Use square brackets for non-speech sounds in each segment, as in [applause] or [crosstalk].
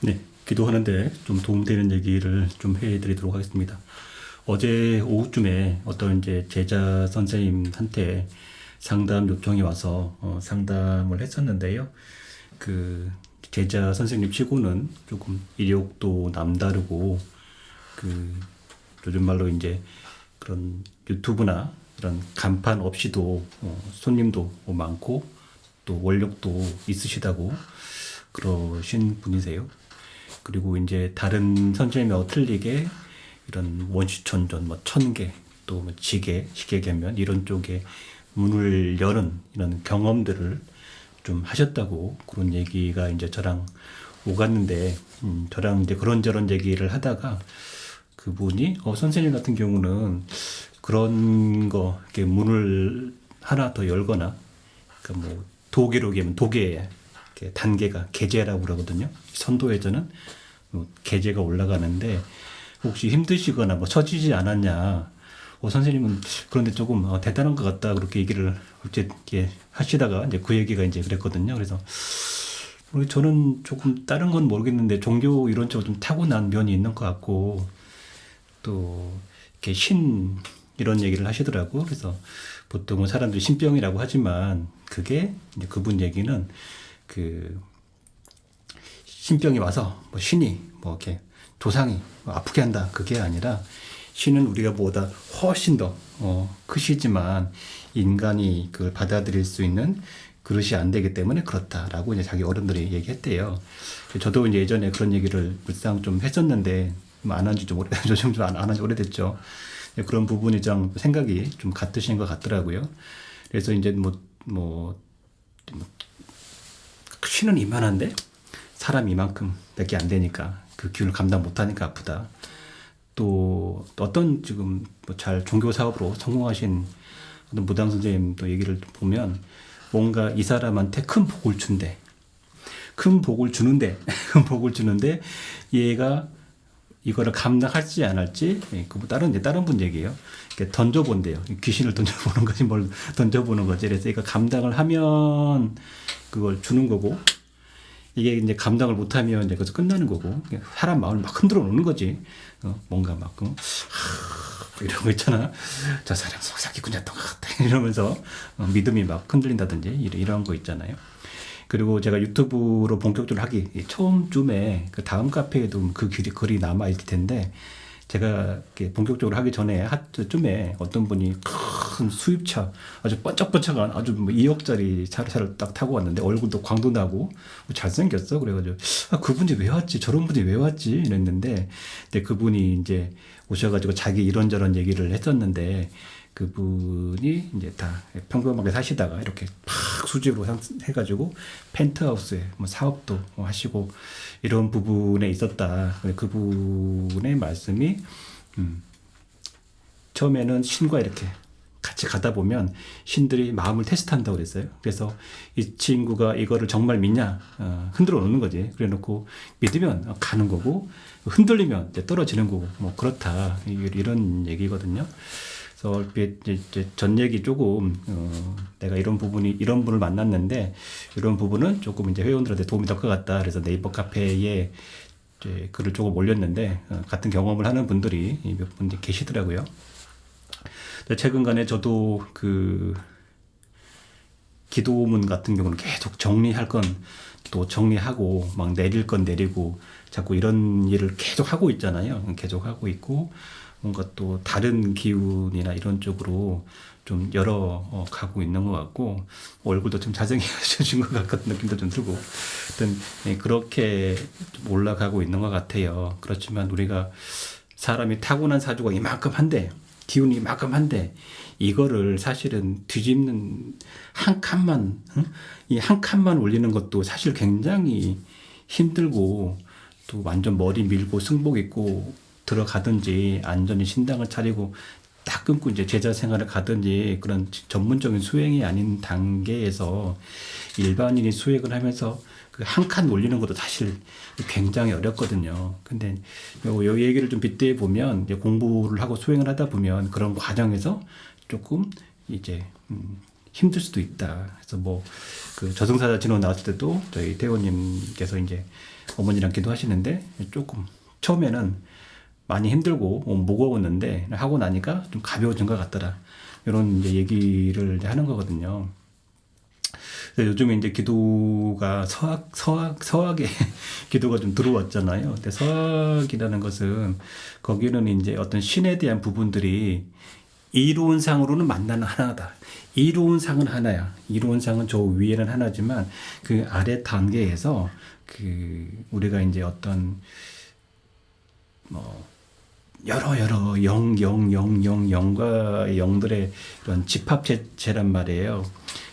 네, 기도하는데 좀 도움되는 얘기를 좀 해드리도록 하겠습니다. 어제 오후쯤에 어떤 이제 제자 선생님한테 상담 요청이 와서 어, 상담을 했었는데요. 그 제자 선생님 치고는 조금 이력도 남다르고 그 요즘 말로 이제 그런 유튜브나 이런 간판 없이도 어, 손님도 많고 또 원력도 있으시다고 그러신 분이세요. 그리고 이제 다른 선생님과 틀리게 이런 원시천전, 뭐 천계, 또 뭐 지계, 시계개면 이런 쪽에 문을 여는 이런 경험들을 좀 하셨다고 그런 얘기가 이제 저랑 오갔는데 음, 저랑 이제 그런저런 얘기를 하다가 그분이 어 선생님 같은 경우는 그런 거 이렇게 문을 하나 더 열거나 그러니까 뭐 도계로 얘기하면 도계 이렇게 단계가 계제라고 그러거든요. 선도에서는 뭐 계제가 올라가는데 혹시 힘드시거나 뭐 처지지 않았냐. 어, 선생님은 그런데 조금 어, 대단한 것 같다 그렇게 얘기를 이렇게 하시다가 이제 그 얘기가 이제 그랬거든요. 그래서 우리 저는 조금 다른 건 모르겠는데 종교 이런 쪽으로 좀 타고난 면이 있는 것 같고 또 이렇게 신 이런 얘기를 하시더라고. 그래서 보통은 사람들이 신병이라고 하지만 그게 그분 얘기는 그 신병이 와서 뭐 신이 뭐 이렇게 조상이 뭐 아프게 한다 그게 아니라 신은 우리가 보다 훨씬 더 어, 크시지만 인간이 그걸 받아들일 수 있는 그릇이 안 되기 때문에 그렇다라고 이제 자기 어른들이 얘기했대요. 저도 이제 예전에 그런 얘기를 불상 좀 했었는데 안 한 지 좀 오래 [laughs] 요즘 좀안 한 지 오래됐죠. 그런 부분이 좀 생각이 좀 같으신 것 같더라고요. 그래서 이제 뭐, 뭐, 뭐 신은 이만한데 사람 이만큼 밖에 안 되니까 그 기운을 감당 못하니까 아프다. 또 어떤 지금 뭐 잘 종교 사업으로 성공하신 어떤 무당 선생님도 얘기를 보면 뭔가 이 사람한테 큰 복을 준대. 큰 복을 주는데 [laughs] 큰 복을 주는데 얘가 이거를 감당할지 안 할지 예, 그뭐 다른 이제 다른 분 얘기예요. 던져본대요. 귀신을 던져보는 거지 뭘 던져보는 거지. 그래서 이거 감당을 하면 그걸 주는 거고 이게 이제 감당을 못하면 이제 그래서 끝나는 거고 사람 마음을 막 흔들어 놓는 거지. 어, 뭔가 막 어, 하, 이런 거 있잖아. 저 사람 같다 [laughs] 이러면서 어, 믿음이 막 흔들린다든지 이런, 이런 거 있잖아요. 그리고 제가 유튜브로 본격적으로 하기 처음쯤에 그 다음 카페에도 그 글이, 글이 남아 있을 텐데 제가 본격적으로 하기 전에 하쯤에 어떤 분이 큰 수입차 아주 번쩍번쩍한 아주 뭐 2억짜리 차를 딱 타고 왔는데 얼굴도 광도 나고 뭐 잘생겼어. 그래가지고 아 그분이 왜 왔지? 저런 분이 왜 왔지? 이랬는데 근데 그분이 이제 오셔가지고 자기 이런저런 얘기를 했었는데 그분이 이제 다 평범하게 사시다가 이렇게 팍 수직으로 해가지고 펜트하우스에 뭐 사업도 뭐 하시고 이런 부분에 있었다. 그분의 말씀이 음, 처음에는 신과 이렇게 같이 가다 보면 신들이 마음을 테스트한다고 그랬어요. 그래서 이 친구가 이거를 정말 믿냐 어, 흔들어 놓는 거지. 그래놓고 믿으면 가는 거고 흔들리면 떨어지는 거고 뭐 그렇다 이런 얘기거든요. 그래서 이제 전 얘기 조금 어, 내가 이런 부분이 이런 분을 만났는데 이런 부분은 조금 이제 회원들한테 도움이 될 것 같다. 그래서 네이버 카페에 이제 글을 조금 올렸는데 어, 같은 경험을 하는 분들이 몇 분 계시더라고요. 최근간에 저도 그 기도문 같은 경우는 계속 정리할 건 또 정리하고 막 내릴 건 내리고 자꾸 이런 일을 계속 하고 있잖아요. 계속 하고 있고 뭔가 또 다른 기운이나 이런 쪽으로 좀 열어 어, 가고 있는 것 같고 얼굴도 좀 잘생겨진 [laughs] 것 같은 느낌도 좀 들고 하여튼 예, 그렇게 좀 올라가고 있는 것 같아요. 그렇지만 우리가 사람이 타고난 사주가 이만큼 한데 기운이 이만큼 한데 이거를 사실은 뒤집는 한 칸만 응? 이한 칸만 올리는 것도 사실 굉장히 힘들고 또 완전 머리 밀고 승복 입고 들어가든지 안전히 신당을 차리고 딱 끊고 이제 제자 생활을 가든지 그런 전문적인 수행이 아닌 단계에서 일반인이 수행을 하면서 그 한 칸 올리는 것도 사실 굉장히 어렵거든요. 근데 요, 요 얘기를 좀 빗대어 보면 이제 공부를 하고 수행을 하다 보면 그런 과정에서 조금 이제 음, 힘들 수도 있다. 그래서 뭐 그 저승사자 진호 나왔을 때도 저희 대원님께서 이제 어머니랑 기도하시는데 조금 처음에는 많이 힘들고 어, 무거웠는데 하고 나니까 좀 가벼워진 것 같더라. 이런 이제 얘기를 이제 하는 거거든요. 요즘에 이제 기도가 서학, 서학, 서학에 기도가 좀 들어왔잖아요. 근데 서학이라는 것은 거기는 이제 어떤 신에 대한 부분들이 이론상으로는 만나는 하나다. 이론상은 하나야. 이론상은 저 위에는 하나지만 그 아래 단계에서 그 우리가 이제 어떤 뭐 여러 여러 영 영 영 영 영과 영들의 이런 집합체란 말이에요.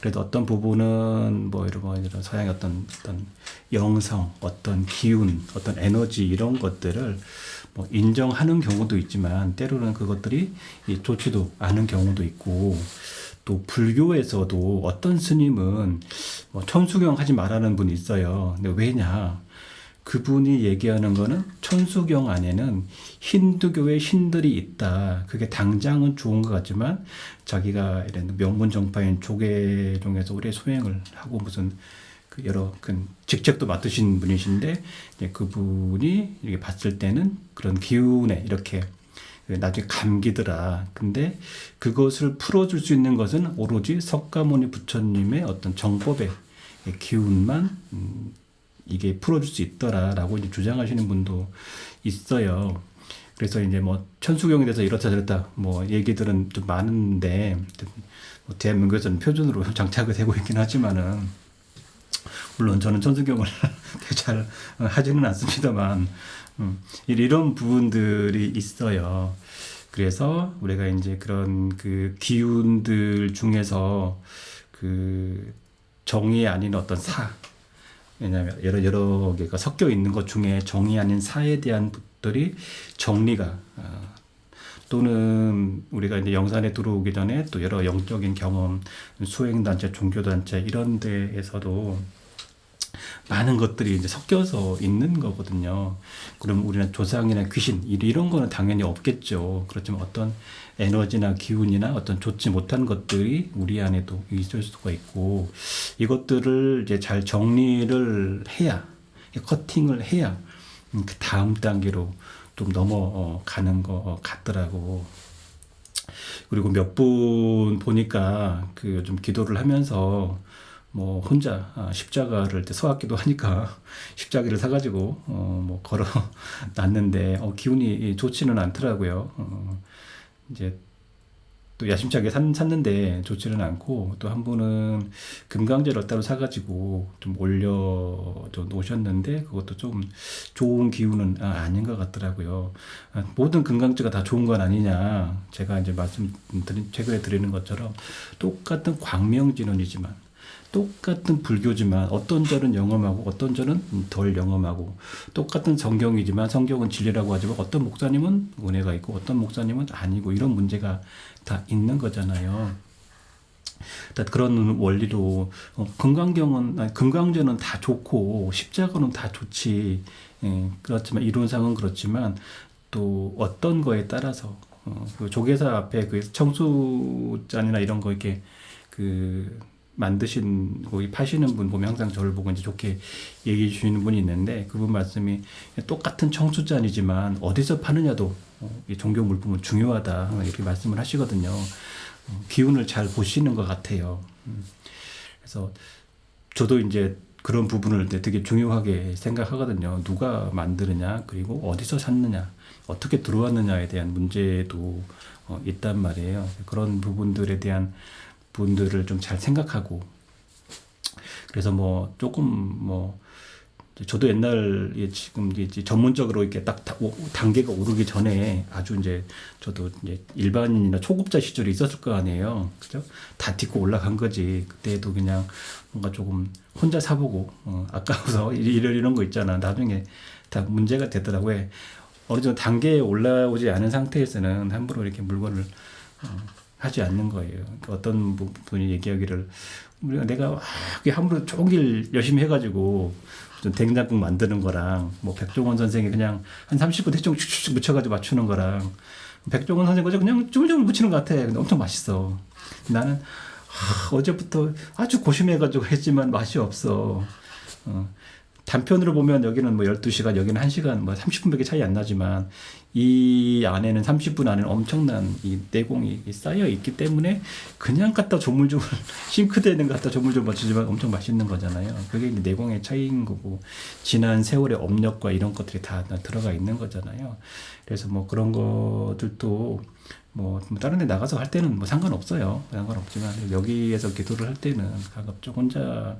그래도 어떤 부분은 뭐 이런 뭐 이런 서양의 어떤 어떤 영성, 어떤 기운, 어떤 에너지 이런 것들을 뭐 인정하는 경우도 있지만 때로는 그것들이 이 좋지도 않은 경우도 있고 또 불교에서도 어떤 스님은 뭐 천수경 하지 말라는 분이 있어요. 근데 왜냐? 그분이 얘기하는 거는 천수경 안에는 힌두교의 신들이 있다. 그게 당장은 좋은 것 같지만 자기가 이런 명문 정파인 조계종에서 오래 소행을 하고 무슨 그 여러 그 직책도 맡으신 분이신데 그분이 이렇게 봤을 때는 그런 기운에 이렇게 그 나중에 감기더라. 근데 그것을 풀어줄 수 있는 것은 오로지 석가모니 부처님의 어떤 정법의 기운만 음, 이게 풀어줄 수 있더라라고 이제 주장하시는 분도 있어요. 그래서 이제 뭐 천수경에 대해서 이렇다 저렇다 뭐 얘기들은 좀 많은데 뭐 대한민국에서는 표준으로 [laughs] 장착이 되고 있긴 하지만은 물론 저는 천수경을 [laughs] 잘 하지는 않습니다만 음, 이런 부분들이 있어요. 그래서 우리가 이제 그런 그 기운들 중에서 그 정의 아닌 어떤 사 왜냐하면 여러 여러 개가 섞여 있는 것 중에 정의 아닌 사에 대한 것들이 정리가 어, 또는 우리가 이제 영산에 들어오기 전에 또 여러 영적인 경험, 수행단체, 종교단체 이런 데에서도 많은 것들이 이제 섞여서 있는 거거든요. 그럼 우리는 조상이나 귀신 이런 거는 당연히 없겠죠. 그렇지만 어떤 에너지나 기운이나 어떤 좋지 못한 것들이 우리 안에도 있을 수가 있고 이것들을 이제 잘 정리를 해야 커팅을 해야 그 다음 단계로 좀 넘어가는 것 같더라고. 그리고 몇 분 보니까 그좀 기도를 하면서 뭐 혼자 아, 십자가를 서학기도 하니까 [laughs] 십자가를 사가지고 어 뭐 걸어 [laughs] 놨는데 어 기운이 좋지는 않더라고요. 어 이제 또 야심차게 산, 샀는데 좋지는 않고 또 한 분은 금강제를 따로 사가지고 좀 올려 좀 놓으셨는데 그것도 좀 좋은 기운은 아, 아닌 것 같더라고요. 아, 모든 금강제가 다 좋은 건 아니냐. 제가 이제 말씀 드린, 최근에 드리는 것처럼 똑같은 광명진원이지만 똑같은 불교지만 어떤 절은 영험하고 어떤 절은 덜 영험하고 똑같은 성경이지만 성경은 진리라고 하지만 어떤 목사님은 은혜가 있고 어떤 목사님은 아니고 이런 문제가 다 있는 거잖아요. 그런 원리로 어, 금강경은 아니, 금강제는 다 좋고 십자가는 다 좋지. 예, 그렇지만 이론상은 그렇지만 또 어떤 거에 따라서 어, 그 조계사 앞에 그 청수잔이나 이런 거 이렇게 그 만드신 거기 파시는 분 보면 항상 저를 보고 이제 좋게 얘기해 주시는 분이 있는데 그분 말씀이 똑같은 청수잔이지만 어디서 파느냐도 어, 이 종교 물품은 중요하다 이렇게 말씀을 하시거든요. 어, 기운을 잘 보시는 것 같아요. 음. 그래서 저도 이제 그런 부분을 되게 중요하게 생각하거든요. 누가 만드느냐, 그리고 어디서 샀느냐, 어떻게 들어왔느냐에 대한 문제도 어, 있단 말이에요. 그런 부분들에 대한 분들을 좀 잘 생각하고 그래서 뭐 조금 뭐 저도 옛날에 지금 이제 전문적으로 이렇게 딱 단계가 오르기 전에 아주 이제 저도 이제 일반인이나 초급자 시절이 있었을 거 아니에요. 그죠? 다 딛고 올라간 거지. 그때도 그냥 뭔가 조금 혼자 사보고, 어, 아까워서 [laughs] 이런, 이런 거 있잖아. 나중에 다 문제가 되더라고 요. 어느 정도 단계에 올라오지 않은 상태에서는 함부로 이렇게 물건을 어, 하지 않는 거예요. 그러니까 어떤 분이 얘기하기를 우리가 내가 함부로 종일 열심히 해가지고 무슨 된장국 만드는 거랑 뭐 백종원 선생이 그냥 한 30분 대충 쭉쭉 묻혀가지고 맞추는 거랑 백종원 선생 거죠 그냥 쭈물쭈물 묻히는 것 같아. 근데 엄청 맛있어. 나는 하, 어제부터 아주 고심해가지고 했지만 맛이 없어. 어. 단편으로 보면 여기는 뭐 12시간, 여기는 1시간, 뭐 30분밖에 차이 안 나지만 이 안에는 30분 안에는 엄청난 이 내공이 쌓여 있기 때문에 그냥 갖다 조물조물 [laughs] 거 갖다 조물조물 맞추지만 엄청 맛있는 거잖아요. 그게 이제 내공의 차이인 거고 지난 세월의 업력과 이런 것들이 다 들어가 있는 거잖아요. 그래서 뭐 그런 것들도 뭐 다른 데 나가서 할 때는 뭐 상관없어요. 상관없지만 여기에서 기도를 할 때는 가급적 혼자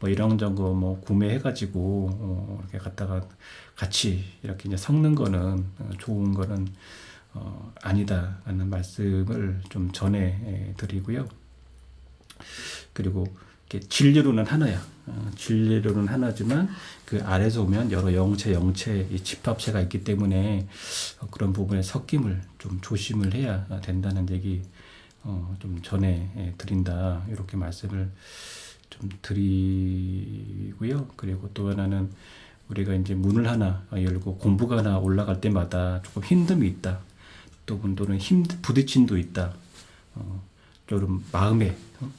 뭐 이런저런 뭐 구매해가지고 어 이렇게 갖다가 같이 이렇게 이제 섞는 거는 어 좋은 거는 어 아니다라는 말씀을 좀 전해 드리고요. 그리고 진리로는 하나야. 어, 진리로는 하나지만 그 아래서 오면 여러 영체, 영체, 이 집합체가 있기 때문에 어, 그런 부분에 섞임을 좀 조심을 해야 된다는 얘기 어, 좀 전해 드린다. 이렇게 말씀을 좀 드리고요. 그리고 또 하나는 우리가 이제 문을 하나 열고 공부가 하나 올라갈 때마다 조금 힘듦이 있다. 또 또는 힘 부딪힘도 있다. 어, 좀 마음에 어?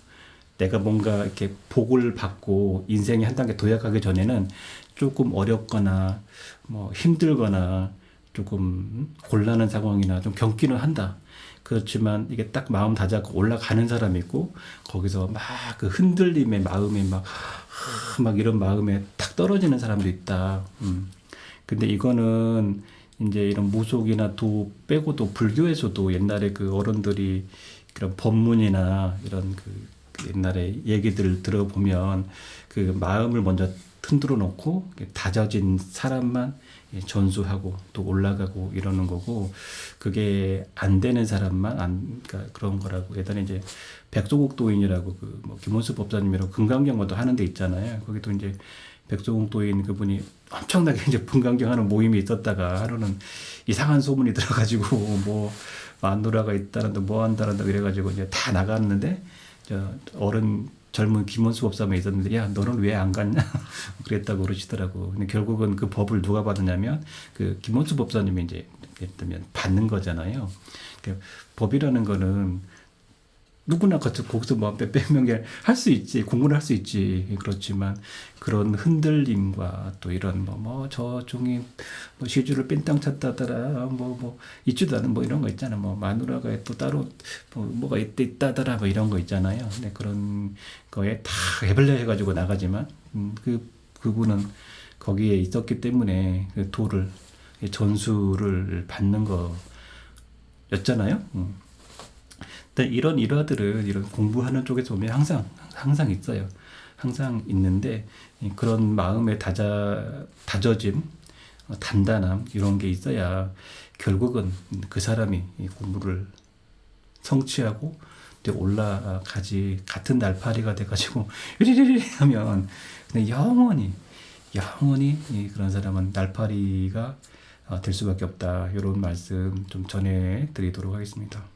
내가 뭔가 이렇게 복을 받고 인생의 한 단계 도약하기 전에는 조금 어렵거나 뭐 힘들거나 조금 곤란한 상황이나 좀 겪기는 한다. 그렇지만 이게 딱 마음 다잡고 올라가는 사람이 있고 거기서 막 그 흔들림의 마음에 막, 하, 막 이런 마음에 탁 떨어지는 사람도 있다. 음. 근데 이거는 이제 이런 무속이나 도 빼고도 불교에서도 옛날에 그 어른들이 그런 법문이나 이런 그 옛날에 얘기들을 들어보면 그 마음을 먼저 흔들어 놓고 다져진 사람만 전수하고 또 올라가고 이러는 거고 그게 안 되는 사람만 안 그러니까 그런 거라고 예전에 이제 백소국 도인이라고 그 뭐 김원수 법사님이라고 금강경도 하는 데 있잖아요. 거기도 이제 백소국 도인 그분이 엄청나게 이제 분강경하는 모임이 있었다가 하루는 이상한 소문이 들어가지고 [laughs] 뭐 마누라가 있다는데 뭐 한다는데 이래가지고 이제 다 나갔는데 저 어른 젊은 김원수 법사만 있었는데 야 너는 왜 안 갔냐 [laughs] 그랬다고 그러시더라고. 근데 결국은 그 법을 누가 받았냐면 그 김원수 법사님이 이제 예를 들면 받는 거잖아요. 그 법이라는 거는 누구나 거기서 뭐 명이 할수 있지 공부를 할 수 있지 그렇지만 그런 흔들림과 또 이런 뭐 뭐 저 종이 뭐 시주를 뺀땅 찼다더라 뭐 뭐 있지도 않은 뭐 이런 거 있잖아 뭐 마누라가 또 따로 뭐 뭐가 있다 있다더라 뭐 이런 거 있잖아요 근데 그런 거에 다 해벌려 해가지고 나가지만 음, 그 그분은 거기에 있었기 때문에 그 도를 전수를 받는 거였잖아요. 음. 근데 이런 일화들은 이런 공부하는 쪽에서 보면 항상 항상 있어요. 항상 있는데 그런 마음의 다자 다져짐, 어, 단단함 이런 게 있어야 결국은 그 사람이 이 공부를 성취하고 또 올라가지 같은 날파리가 돼가지고 [laughs] 으리리리 하면 근데 영원히 영원히 이 그런 사람은 날파리가 어, 될 수밖에 없다 이런 말씀 좀 전해 드리도록 하겠습니다.